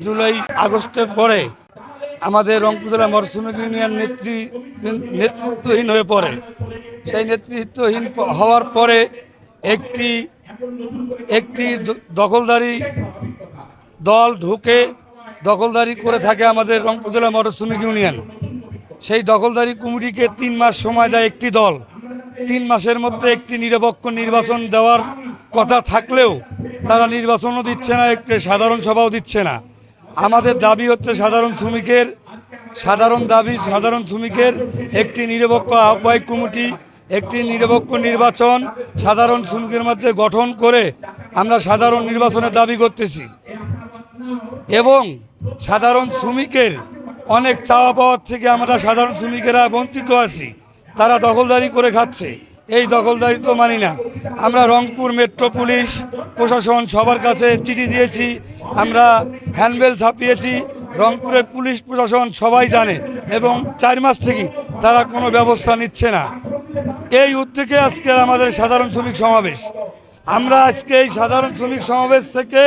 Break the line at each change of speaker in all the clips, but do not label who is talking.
জুলাই আগস্টের পরে আমাদের রংপুর জেলা মরসুমিক ইউনিয়ন নেত্রী নেতৃত্বহীন হয়ে পড়ে। সেই নেতৃত্বহীন হওয়ার পরে একটি একটি দখলদারি দল ঢুকে দখলদারি করে থাকে আমাদের রংপুর জেলা মরসুমিক ইউনিয়ন। সেই দখলদারি কমিটিকে তিন মাস সময় দেয় একটি দল। তিন মাসের মধ্যে একটি নিরপেক্ষ নির্বাচন দেওয়ার কথা থাকলেও তারা নির্বাচনও দিচ্ছে না, একটি সাধারণ সভাও দিচ্ছে না। আমাদের দাবি হচ্ছে সাধারণ শ্রমিকের, সাধারণ দাবি সাধারণ শ্রমিকের একটি নিরপেক্ষ আহ্বায়ক কমিটি, একটি নিরপেক্ষ নির্বাচন সাধারণ শ্রমিকের মধ্যে গঠন করে আমরা সাধারণ নির্বাচনের দাবি করতেছি। এবং সাধারণ শ্রমিকের অনেক চাওয়া পাওয়ার থেকে আমরা সাধারণ শ্রমিকেরা বঞ্চিত আছি, তারা দখলদারি করে খাচ্ছে। এই দখলদারি তো মানি না। আমরা রংপুর মেট্রো পুলিশ প্রশাসন সবার কাছে চিঠি দিয়েছি, আমরা হ্যান্ডবেল ছাপিয়েছি, রংপুরের পুলিশ প্রশাসন সবাই জানে এবং চার মাস থেকে তারা কোনো ব্যবস্থা নিচ্ছে না। এই উদ্যোগে আজকে আমাদের সাধারণ শ্রমিক সমাবেশ। আমরা আজকে এই সাধারণ শ্রমিক সমাবেশ থেকে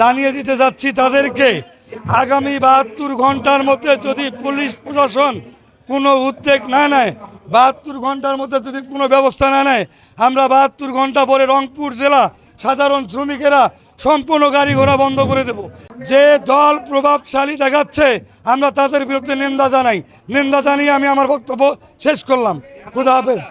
জানিয়ে দিতে যাচ্ছি তাদেরকে, আগামী বাহাত্তর ঘণ্টার মধ্যে যদি পুলিশ প্রশাসন কোনো উদ্যোগ না নেয় বাহাত্তর ঘণ্টার মধ্যে যদি কোনো ব্যবস্থা না নেয়, আমরা বাহাত্তর ঘণ্টা পরে রংপুর জেলা সাধারণ শ্রমিকেরা সম্পূর্ণ গাড়ি ঘোড়া বন্ধ করে দেব। যে দল প্রভাবশালী দেখাচ্ছে, আমরা তাদের বিরুদ্ধে নিন্দা জানাই। নিন্দা জানিয়ে আমি আমার বক্তব্য শেষ করলাম। খুদা হাফেজ।